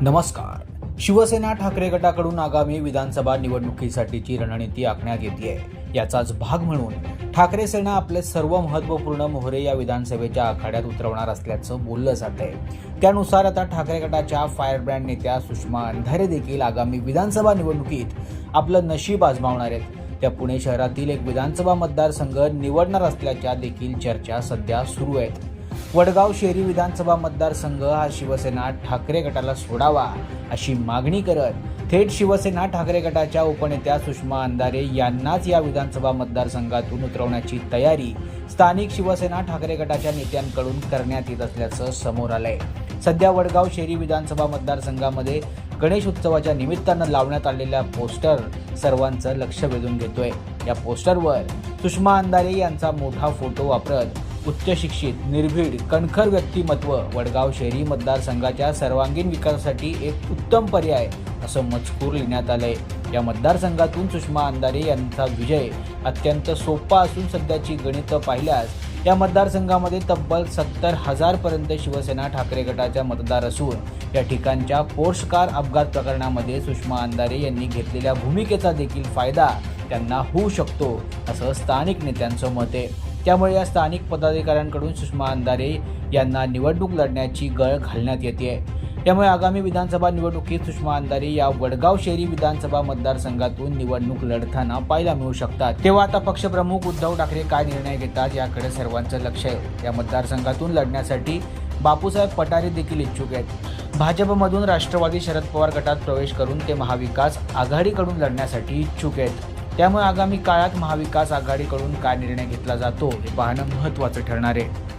नमस्कार. शिवसेना ठाकरे गटाकडून आगामी विधानसभा निवडणुकीसाठीची रणनीती आखण्यात येते याचाच भाग म्हणून ठाकरे सेना आपले सर्व महत्त्वपूर्ण मोहरे या विधानसभेच्या आखाड्यात उतरवणार असल्याचं बोललं जात आहे. त्यानुसार आता ठाकरे गटाच्या फायरब्रँड नेत्या सुषमा अंधारे देखील आगामी विधानसभा निवडणुकीत आपलं नशीब आजमावणार आहेत. त्या पुणे शहरातील एक विधानसभा मतदारसंघ निवडणार असल्याच्या देखील चर्चा सध्या सुरू आहेत. वडगाव शेरी विधानसभा मतदारसंघ हा शिवसेना ठाकरे गटाला सोडावा अशी मागणी करत थेट शिवसेना ठाकरे गटाच्या उपनेत्या सुषमा अंधारे यांनाच या विधानसभा मतदारसंघातून उतरवण्याची तयारी स्थानिक शिवसेना ठाकरे गटाच्या नेत्यांकडून करण्यात येत असल्याचं समोर आलंय. सध्या वडगाव शेरी विधानसभा मतदारसंघामध्ये गणेश उत्सवाच्या निमित्तानं लावण्यात आलेल्या पोस्टर सर्वांचं लक्ष वेधून घेतोय. या पोस्टरवर सुषमा अंधारे यांचा मोठा फोटो वापरत उच्च शिक्षित निर्भीड कणखर व्यक्तिमत्व वडगाव शहरी मतदारसंघाच्या सर्वांगीण विकासासाठी एक उत्तम पर्याय असं मजकूर लिहिण्यात आलंय. या मतदारसंघातून सुषमा अंधारे यांचा विजय अत्यंत सोपा असून सध्याची गणितं पाहिल्यास या मतदारसंघामध्ये तब्बल सत्तर हजार पर्यंत शिवसेना ठाकरे गटाच्या मतदार असून या ठिकाणच्या पोर्श कार अपघात प्रकरणामध्ये सुषमा अंधारे यांनी घेतलेल्या भूमिकेचा देखील फायदा त्यांना होऊ शकतो असं स्थानिक नेत्यांचं मत आहे. त्यामुळे या स्थानिक पदाधिकाऱ्यांकडून सुषमा अंधारे यांना निवडणूक लढण्याची गळ घालण्यात येते. आहे त्यामुळे आगामी विधानसभा निवडणुकीत सुषमा अंधारे या वडगाव शहरी विधानसभा मतदारसंघातून निवडणूक लढताना पाहायला मिळू शकतात. तेव्हा आता पक्षप्रमुख उद्धव ठाकरे काय निर्णय घेतात याकडे सर्वांचं लक्ष आहे. या मतदारसंघातून लढण्यासाठी बापूसाहेब पठारे देखील इच्छुक आहेत. भाजपमधून राष्ट्रवादी शरद पवार गटात प्रवेश करून ते महाविकास आघाडीकडून लढण्यासाठी इच्छुक आहेत. त्यामुळे आगामी काळात महाविकास आघाडीकडून काय निर्णय घेतला जातो हे पाहणं महत्त्वाचं ठरणार आहे.